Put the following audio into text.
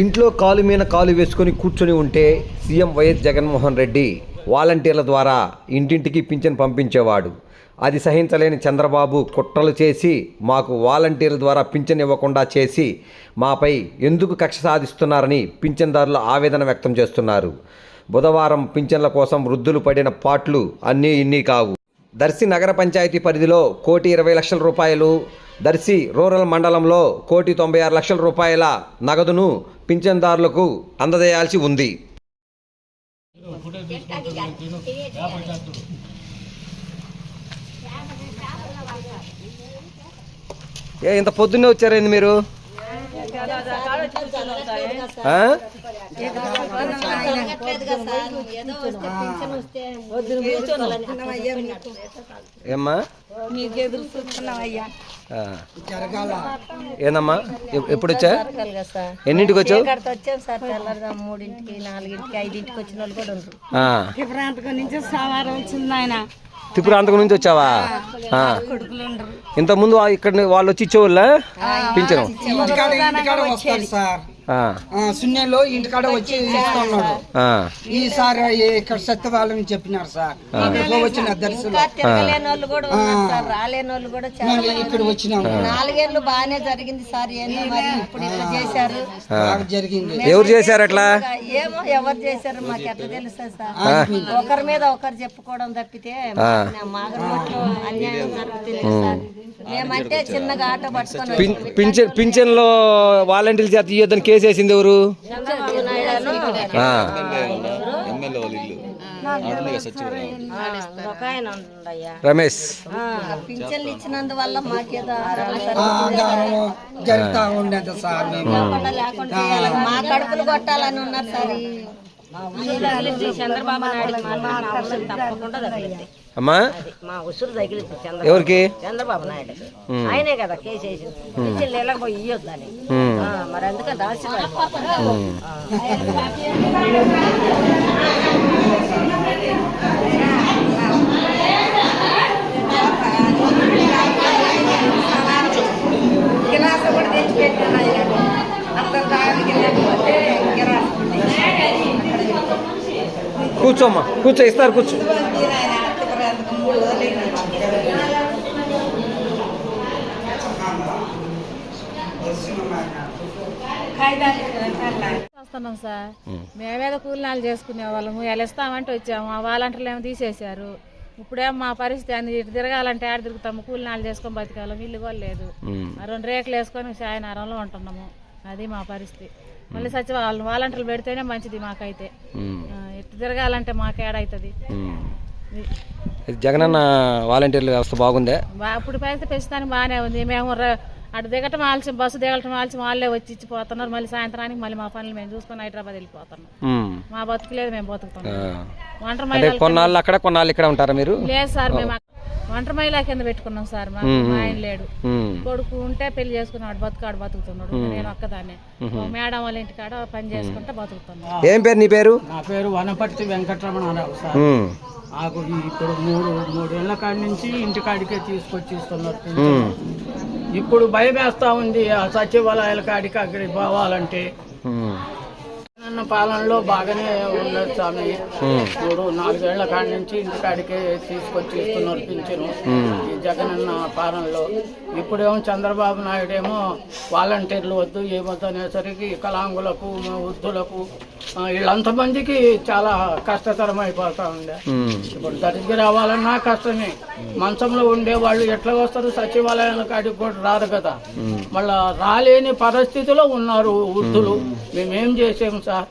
ఇంట్లో కాలు మీద కాలు వేసుకొని కూర్చొని ఉంటే సీఎం వైఎస్ జగన్మోహన్ రెడ్డి వాలంటీర్ల ద్వారా ఇంటింటికి పింఛన్ పంపించేవాడు. అది సహించలేని చంద్రబాబు కుట్రలు చేసి మాకు వాలంటీర్ల ద్వారా పింఛన్ ఇవ్వకుండా చేసి మాపై ఎందుకు కక్ష సాధిస్తున్నారని పింఛన్దారులు ఆవేదన వ్యక్తం చేస్తున్నారు. బుధవారం పింఛన్ల కోసం వృద్ధులు పడిన పాట్లు అన్నీ ఇన్నీ కావు. దర్శి నగర పంచాయతీ పరిధిలో కోటి ఇరవై లక్షల రూపాయలు దర్శి రూరల్ మండలంలో కోటి తొంభై ఆరు లక్షల రూపాయల నగదును పింఛన్దారులకు అందజేయాల్సి ఉంది. ఏ ఇంత పొద్దున్నే వచ్చారండి మీరు? ఏమ్మా. ఏందమ్మా? ఎప్పుడు వచ్చా ఎన్నింటికి వచ్చావు? మూడింటికి నాలుగింటికి ఐదింటికి వచ్చిన వాళ్ళు కూడా నుంచి సోమవారం వచ్చింది ఆయన త్రిపురాంతకం నుంచి వచ్చావా ఇంతకుముందు ఆ. ఇక్కడ వాళ్ళు వచ్చి ఇచ్చేవాళ్ళ పింఛను ఇంటికాడ ఇంటికాడ వస్తారు సార్ ఆ. ఆ, శూన్యంలో ఇంటికాడ వచ్చి ఇస్తున్నాడు ఆ. ఈసారి ఇక్కడ సత్యవాళ్ళని చెప్పినారు సార్. వచ్చిన దర్శనం. ఇంకా తిరగలేని వాళ్ళు కూడా ఉన్నారు సార్ రాలేని వాళ్ళు కూడా చాలా మంది ఇక్కడ వచ్చినాము. నాలుగేళ్ళు బాగానే జరిగింది సార్ ఇప్పుడు ఇట్లా చేశారు. ఎవరు చేశారు అట్లా? ఏమో ఎవరు చేశారు మాకు ఎట్లా తెలుస్తుంది సార్? ఒకరి మీద ఒకరు చెప్పుకోవడం తప్పితే అన్యాయం మేమంటే చిన్నగా ఆటో పట్టుకొని పిన్- పింఛన్ పింఛన్లో వాలంటీర్ల చేత ఇయ్యొద్దని కేసు వేసింది ఎవరు? రమేష్. పింఛన్లు ఇచ్చినందువల్ల మాకేదో జరుగుతా ఉండేది సార్. మా కడుపులు కొట్టాలని ఉన్నారు సార్. ఈ చంద్రబాబు నాయుడు తప్పకుండా తగిలింది అమ్మా. మా ఉసురు తగిలింది చంద్రబాబు. ఎవరికి? చంద్రబాబు నాయుడు ఆయనే కదా కేసు వేసింది పింఛన్లు ఎలా పోయి ఇయ్యొద్దని మరి అందుకని రాసి కూర్చోమ్మా కూర్చో ఇస్తారు కూర్చో. వస్తున్నాం సార్. మేమేదో కూలినాలు చేసుకునే వాళ్ళము ఎలా ఇస్తామంటే వచ్చాము. ఆ వాలంటీర్లు ఏమో తీసేశారు. ఇప్పుడేం మా పరిస్థితి అని ఇటు తిరగాలంటే ఆడ తిరుగుతాము కూలినాలు చేసుకొని బతికాలం ఇల్లు కూడా లేదు. రెండు రేకులు వేసుకొని సాయనారంలో ఉంటున్నాము. అది మా పరిస్థితి. మళ్ళీ సచివాలయం వాలంటీర్లు పెడితేనే మంచిది మాకైతే. తిరగాలంటే మాకు ఏడవుతుంది. ఇది జగనన్న వాలంటీర్ల వ్యవస్థ బాగుందే? ఇప్పుడు పైతే పెంచుతానికి బాగానే ఉంది. మేము అటు దిగటం ఆలస్యం బస్సు దిగటం ఆలస్యం వాళ్ళే వచ్చి ఇచ్చిపోతున్నారు మళ్ళీ సాయంత్రానికి మళ్ళీ మా పనులు మేము చూసుకొని హైదరాబాద్ వెళ్ళిపోతున్నాం. మా బతుకులేదు మేము బతుకుతున్నాం. మహిళలు కొన్నాళ్ళు అక్కడ కొన్నాళ్ళు ఇక్కడ ఉంటారా మీరు? లేదు సార్ మేము ఒంటరి మహిళ కింద పెట్టుకున్నాం సార్. మా ఆయన లేడు. కొడుకు ఉంటే పెళ్ళి చేసుకున్నాడు బతుకాడు బతుకుతున్నాడు. నేను ఒక్కదాన్నే. మేడం వాళ్ళ ఇంటికాడ పని చేసుకుంటే బతుకుతున్నాను ఏం పేరు నీ పేరు? నా పేరు వనపర్తి వెంకటరమణారావు సార్. నాకు ఇప్పుడు మూడు మూడేళ్ళ కాడి నుంచి ఇంటికాడికే తీసుకొచ్చి ఇస్తున్నారు. ఇప్పుడు భయం వేస్తా ఉంది ఆ సచివాలయాల కాడికి అక్కడికి పోవాలంటే పాలనలో బాగానే ఉన్నది స్వామి. ఇప్పుడు నాలుగేళ్ళ కాడి నుంచి ఇంటికాడికే తీసుకొచ్చి ఇస్తున్నారు పింఛను. ఈ జగనన్న పాలనలో. ఇప్పుడేమో చంద్రబాబు నాయుడు ఏమో వాలంటీర్లు వద్దు ఏమొద్దు అనేసరికి వికలాంగులకు వృద్ధులకు వీళ్ళంతమందికి చాలా కష్టతరం అయిపోతా ఉమ్. ఇప్పుడు దరికి రావాలన్నా కష్టమే. మంచంలో ఉండే వాళ్ళు ఎట్లా వస్తారు? సచివాలయాల కాడికి కూడా రాదు కదా. మళ్ళా రాలేని పరిస్థితిలో ఉన్నారు వృద్ధులు. మేమేం. చేసాము సార్?